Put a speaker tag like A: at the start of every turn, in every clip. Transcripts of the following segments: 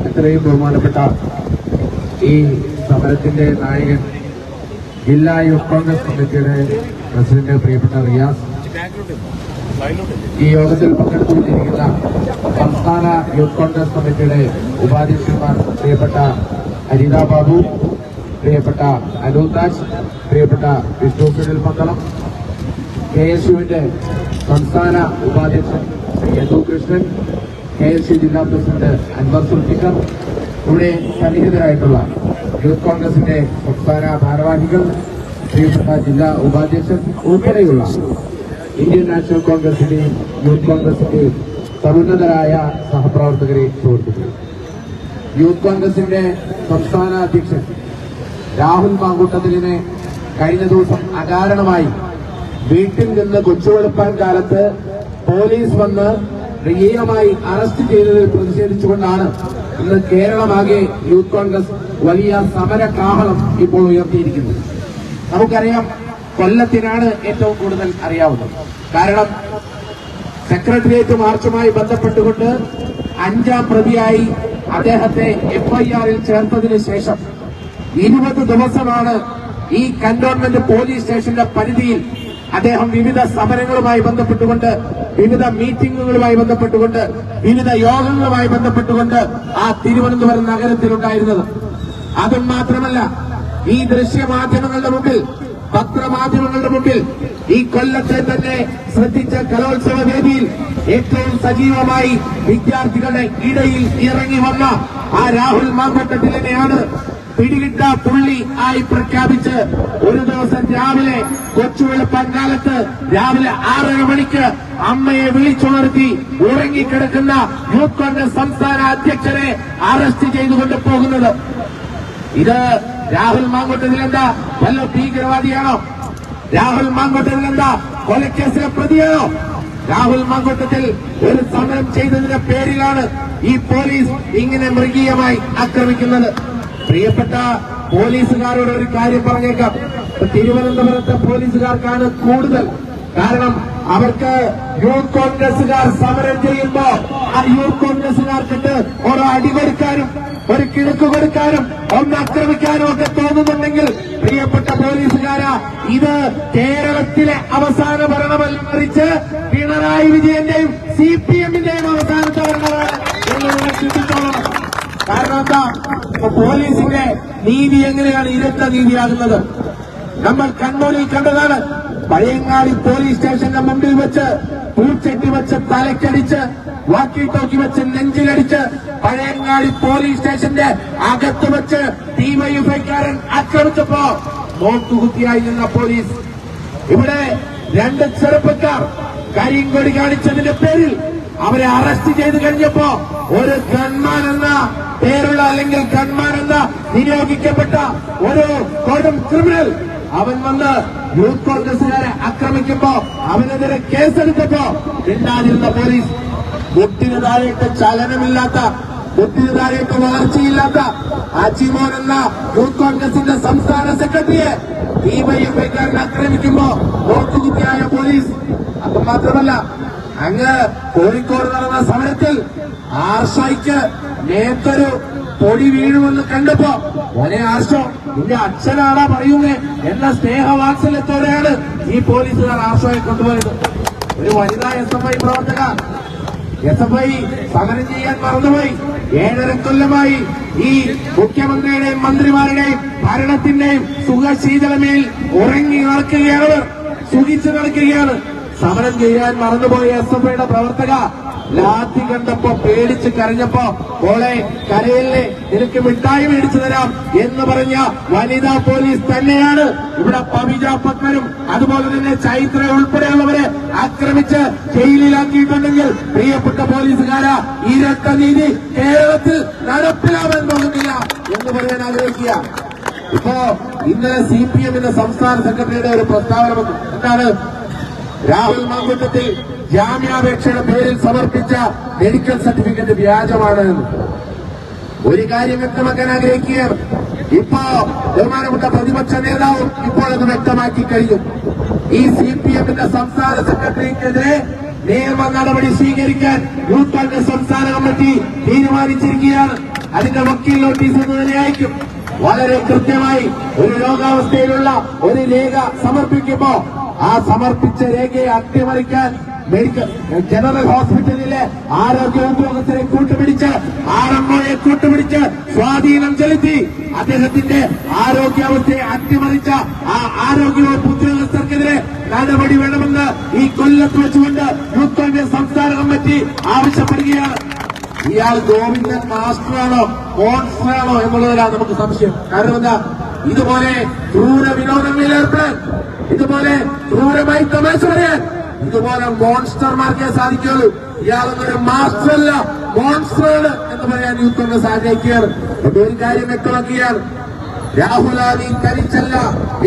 A: ഇത്രയും ബഹുമാനപ്പെട്ട ഈ സമരത്തിന്റെ നായകൻ ജില്ലാ യൂത്ത് കോൺഗ്രസ് കമ്മിറ്റിയുടെ പ്രസിഡന്റ് പ്രിയപ്പെട്ട റിയാസ്. ഈ യോഗത്തിൽ പങ്കെടുത്തുകൊണ്ടിരിക്കുന്ന സംസ്ഥാന യൂത്ത് കോൺഗ്രസ് കമ്മിറ്റിയുടെ ഉപാധ്യക്ഷന്മാർ പ്രിയപ്പെട്ട ഹരിത ബാബു പ്രിയപ്പെട്ട അനൂതാജ് പ്രിയപ്പെട്ട വിഷ്ണു സുനിൽ മംഗളം കെ എസ് യുവിന്റെ സംസ്ഥാന ഉപാധ്യക്ഷൻ Yadu Krishnan K S U ജില്ലാ പ്രസിഡന്റ് അൻവർ സുൽഫിക്കർ ഇവിടെ സന്നിഹിതരായിട്ടുള്ള യൂത്ത് കോൺഗ്രസിന്റെ സംസ്ഥാന ഭാരവാഹികൾ പ്രിയപ്പെട്ട ജില്ലാ ഉപാധ്യക്ഷൻ ഉൾപ്പെടെയുള്ള ഇന്ത്യൻ നാഷണൽ കോൺഗ്രസിന്റെയും യൂത്ത് കോൺഗ്രസിന്റെയും സമുന്നതരായ സഹപ്രവർത്തകരെ സുഹൃത്തുക്കൾ യൂത്ത് കോൺഗ്രസിന്റെ സംസ്ഥാന അധ്യക്ഷൻ രാഹുൽ മാങ്കൂട്ടത്തിലിനെ കഴിഞ്ഞ ദിവസം അകാരണമായി വീട്ടിൽ നിന്ന് കൊച്ചുവെളുപ്പാൻ കാലത്ത് പോലീസ് വന്ന് റിയമായി അറസ്റ്റ് ചെയ്തതിൽ പ്രതിഷേധിച്ചുകൊണ്ടാണ് ഇന്ന് കേരളമാകെ യൂത്ത് കോൺഗ്രസ് വലിയ സമര കാഹളം ഇപ്പോൾ ഉയർത്തിയിരിക്കുന്നത്. നമുക്കറിയാം കൊല്ലത്തിനാണ് ഏറ്റവും കൂടുതൽ അറിയാവുന്നത്. കാരണം സെക്രട്ടേറിയറ്റ് മാർച്ചുമായി ബന്ധപ്പെട്ടുകൊണ്ട് അഞ്ചാം പ്രതിയായി അദ്ദേഹത്തെ എഫ്ഐആറിൽ ചേർത്തതിനു ശേഷം ഇരുപത് ദിവസമാണ് ഈ കന്റോൺമെന്റ് പോലീസ് സ്റ്റേഷന്റെ പരിധിയിൽ അദ്ദേഹം വിവിധ സമരങ്ങളുമായി ബന്ധപ്പെട്ടുകൊണ്ട് വിവിധ മീറ്റിംഗുകളുമായി ബന്ധപ്പെട്ടുകൊണ്ട് വിവിധ യോഗങ്ങളുമായി ബന്ധപ്പെട്ടുകൊണ്ട് ആ തിരുവനന്തപുരം നഗരത്തിലുണ്ടായിരുന്നത്. അതും മാത്രമല്ല ഈ ദൃശ്യമാധ്യമങ്ങളുടെ മുമ്പിൽ പത്രമാധ്യമങ്ങളുടെ മുമ്പിൽ ഈ കൊല്ലത്തെ തന്നെ ശ്രദ്ധിച്ച കലോത്സവ വേദിയിൽ ഏറ്റവും സജീവമായി വിദ്യാർത്ഥികളുടെ ഇടയിൽ ഇറങ്ങി വന്ന ആ രാഹുൽ മാങ്കോട്ടത്തിലെയാണ് പിടികിട്ട പുള്ളി ആയി പ്രഖ്യാപിച്ച് ഒരു ദിവസം രാവിലെ കൊച്ചുവിള പങ്കാലത്ത് രാവിലെ ആറര മണിക്ക് അമ്മയെ വിളിച്ചുണർത്തി ഉറങ്ങിക്കിടക്കുന്ന യൂത്ത് കോൺഗ്രസ് സംസ്ഥാന അധ്യക്ഷനെ അറസ്റ്റ് ചെയ്തുകൊണ്ട് പോകുന്നത്. ഇത് രാഹുൽ മാങ്കോട്ടതിലെന്താ വല്ല ഭീകരവാദിയാണോ? രാഹുൽ മാങ്കോട്ടതിലെന്താ കൊലക്കേസിലെ പ്രതിയാണോ? രാഹുൽ മാങ്കോട്ടത്തിൽ ഒരു സമരം ചെയ്തതിന്റെ പേരിലാണ് ഈ പോലീസ് ഇങ്ങനെ മൃഗീയമായി ആക്രമിക്കുന്നത്. പ്രിയപ്പെട്ട പോലീസുകാരോട് ഒരു കാര്യം പറഞ്ഞേക്കാം. തിരുവനന്തപുരത്തെ പോലീസുകാർക്കാണ് കൂടുതൽ. കാരണം അവർക്ക് യൂത്ത് കോൺഗ്രസുകാർ സമരം ചെയ്യുമ്പോ ആ യൂത്ത് കോൺഗ്രസുകാർക്കിട്ട് ഓരോ അടി കൊടുക്കാനും ഒരു കിഴക്ക് കൊടുക്കാനും ഒന്ന് ആക്രമിക്കാനും ഒക്കെ തോന്നുന്നുണ്ടെങ്കിൽ പ്രിയപ്പെട്ട പോലീസുകാരാ ഇത് കേരളത്തിലെ അവസാന ഭരണമല്ല പിണറായി വിജയന്റെയും സി പി എമ്മിന്റെയും അവസാനത്തെ ഭരണമാണ്. നിങ്ങൾ ചിന്തിച്ചോളണം കാരണം എന്താ? ഇപ്പൊ പോലീസിന്റെ നീതി എങ്ങനെയാണ് ഇരട്ട നീതിയാകുന്നത്? നമ്മൾ കണ്ണൂരിൽ കണ്ടതാണ്. പഴയങ്ങാടി പോലീസ് സ്റ്റേഷന്റെ മുമ്പിൽ വെച്ച് പൂച്ചെട്ടി വെച്ച് തലക്കടിച്ച് വാക്കി ടോക്കി വെച്ച് നെഞ്ചിലടിച്ച് പഴയങ്ങാടി പോലീസ് സ്റ്റേഷന്റെ അകത്ത് വെച്ച് ഡിവൈഎഫ്ഐക്കാരൻ ആക്രമിച്ചപ്പോ നോക്കുകുത്തിയായി നിന്ന പോലീസ്. ഇവിടെ രണ്ട് ചെറുപ്പക്കാർ കരിങ്കൊടി കാണിച്ചതിന്റെ പേരിൽ അവരെ അറസ്റ്റ് ചെയ്ത് കഴിഞ്ഞപ്പോ ഒരു കൺമാൻ എന്ന പേരുള്ള അല്ലെങ്കിൽ കൺമാൻ എന്ന നിയോഗിക്കപ്പെട്ട ഒരു കൊടും ക്രിമിനൽ അവൻ വന്ന് യൂത്ത് കോൺഗ്രസുകാരെ ആക്രമിക്കുമ്പോ അവനെതിരെ കേസെടുത്തപ്പോ പിന്നാലിരുന്ന പോലീസ് മുട്ടിന് താഴേക്ക് ചലനമില്ലാത്ത മുട്ടിന് താഴേക്ക് വളർച്ചയില്ലാത്ത അജിമോൻ എന്ന യൂത്ത് കോൺഗ്രസിന്റെ സംസ്ഥാന സെക്രട്ടറിയെ ഡിവൈഎഫ്ഐക്കാരൻ ആക്രമിക്കുമ്പോ നോക്കുകുത്തിയായ പോലീസ്. അത് മാത്രമല്ല അങ്ങ് കോഴിക്കോട് നടന്ന സമരത്തിൽ ആർഷയ്ക്ക് നേത്തൊരു പൊടി വീഴുമെന്ന് കണ്ടപ്പോ മോനെ ആർഷോ നിന്റെ അച്ഛനാടാ പറയൂന്നേ എന്ന സ്നേഹവാത്സല്യത്തോടെയാണ് ഈ പോലീസുകാർ ആർഷോയെ കൊണ്ടുപോയത്. ഒരു വനിതാ എസ് എഫ് ഐ പ്രവർത്തക എസ് എഫ് ഐ സമരം ചെയ്യാൻ മറന്നുപോയി. ഏഴര കൊല്ലമായി ഈ മുഖ്യമന്ത്രിയുടെയും മന്ത്രിമാരുടെയും ഭരണത്തിന്റെയും സുഖശീതളമേൽ ഉറങ്ങി നടക്കുകയാണ്. സുഖിച്ചു നടക്കുകയാണ്. സമരം ചെയ്യാൻ മറന്നുപോയ എസ് എഫ് ഐയുടെ പ്രവർത്തക ലാത്തി കണ്ടപ്പോ പേടിച്ച് കരഞ്ഞപ്പോ ഓളെ കരയിലെ നിനക്ക് മിഠായി മേടിച്ചു തരാം എന്ന് പറഞ്ഞ വനിതാ പോലീസ് തന്നെയാണ് ഇവിടെ പവിജ അതുപോലെ തന്നെ ചൈത്ര ഉൾപ്പെടെയുള്ളവരെ ആക്രമിച്ച് ജയിലിലാക്കിയിട്ടുണ്ടെങ്കിൽ പ്രിയപ്പെട്ട പോലീസുകാര ഇരട്ട നീതി കേരളത്തിൽ നടപ്പിലാവാൻ പോകുന്നില്ല എന്ന് പറയാൻ ആഗ്രഹിക്കുക. ഇപ്പോ ഇന്നലെ സി പി എമ്മിന്റെ സംസ്ഥാന സെക്രട്ടറിയുടെ ഒരു പ്രസ്താവന എന്താണ്? രാഹുൽ മാങ്കുട്ടത്തിൽ ജാമ്യാപേക്ഷയുടെ പേരിൽ സമർപ്പിച്ച മെഡിക്കൽ സർട്ടിഫിക്കറ്റ് വ്യാജമാണ്. ഒരു കാര്യം വ്യക്തമാക്കാൻ ആഗ്രഹിക്കുകയാണ്. ഇപ്പോ ബഹുമാനപ്പെട്ട പ്രതിപക്ഷ നേതാവും ഇപ്പോൾ അത് വ്യക്തമാക്കി കഴിഞ്ഞു. ഈ സി പി എമ്മിന്റെ സംസ്ഥാന സെക്രട്ടറിക്കെതിരെ നിയമ നടപടി സ്വീകരിക്കാൻ യൂത്ത് കോൺഗ്രസ് സംസ്ഥാന കമ്മിറ്റി തീരുമാനിച്ചിരിക്കുകയാണ്. അതിന്റെ വക്കീൽ നോട്ടീസ് എന്ന് തന്നെ അയക്കും. വളരെ കൃത്യമായി ഒരു രോഗാവസ്ഥയിലുള്ള ഒരു രേഖ സമർപ്പിക്കുമ്പോ ആ സമർപ്പിച്ച രേഖയെ അട്ടിമറിക്കാൻ മെഡിക്കൽ ജനറൽ ഹോസ്പിറ്റലിലെ ആരോഗ്യ ഉദ്യോഗസ്ഥരെ കൂട്ടുപിടിച്ച് ആർ എം ഒയെ കൂട്ടുപിടിച്ച് സ്വാധീനം ചെലുത്തി അദ്ദേഹത്തിന്റെ ആരോഗ്യാവസ്ഥയെ അട്ടിമറിച്ച ആ ആരോഗ്യ വകുപ്പ് ഉദ്യോഗസ്ഥർക്കെതിരെ നടപടി വേണമെന്ന് ഈ കൊല്ലത്ത് വെച്ചുകൊണ്ട് യൂത്ത് കോൺഗ്രസ് സംസ്ഥാന കമ്മിറ്റി ആവശ്യപ്പെടുകയാണ്. ഇയാൾ ഗോവിന്ദൻ മാസ്റ്ററാണോ മോൺസ്റ്ററാണോ എന്നുള്ളതിലാണ് നമുക്ക് സംശയം. കാരണം എന്താ? ഇതുപോലെ ക്രൂര വിനോദങ്ങളിൽ ഏർപ്പെടാൻ ഇതുപോലെ ക്രൂരമായി തമാശ പറയാൻ ഇതുപോലെ മോൺസ്റ്റർമാർക്കേ സാധിക്കുള്ളൂ ഇയാളൊന്നൊരു മാസ്റ്റർ അല്ല മോൺസ്റ്റർ എന്ന് പറയാൻ യൂത്ത് കോൺഗ്രസ് ആഗ്രഹിക്കുകയാണ് ഒരു കാര്യം വ്യക്തമാക്കുകയാണ് രാഹുലാനി കരിച്ചല്ല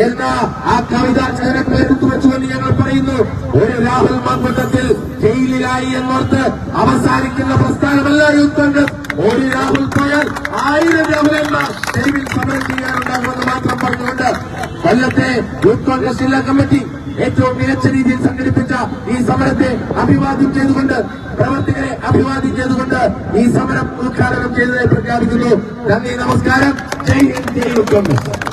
A: എന്ന ആ കവിത ജനങ്ങൾ എടുത്തു വെച്ചുകൊണ്ട് ഞങ്ങൾ പറയുന്നു ഒരു രാഹുൽ മങ്കുട്ടത്തിൽ ജയിലിലായി എന്നോർത്ത് അവസാനിക്കുന്ന പ്രസ്ഥാനമല്ല യൂത്ത് കോൺഗ്രസ് ഒരു രാഹുൽ പോയാൽ ആയിരം രാമലന്മാർ തെരുവിൽ സമരം ചെയ്യാനുണ്ടാകുമെന്ന് മാത്രം പറഞ്ഞുകൊണ്ട് കൊല്ലത്തെ യൂത്ത് കോൺഗ്രസ് ജില്ലാ കമ്മിറ്റി ഏറ്റവും മികച്ച രീതിയിൽ സംഘടിപ്പിച്ച ഈ സമരത്തെ അഭിവാദ്യം ചെയ്തുകൊണ്ട് പ്രവർത്തകരെ അഭിവാദ്യം ചെയ്തുകൊണ്ട് ഈ സമരം ഉദ്ഘാടനം ചെയ്തതായി പ്രഖ്യാപിക്കുന്നു. നന്ദി നമസ്കാരം. Jai Hind youth Congress.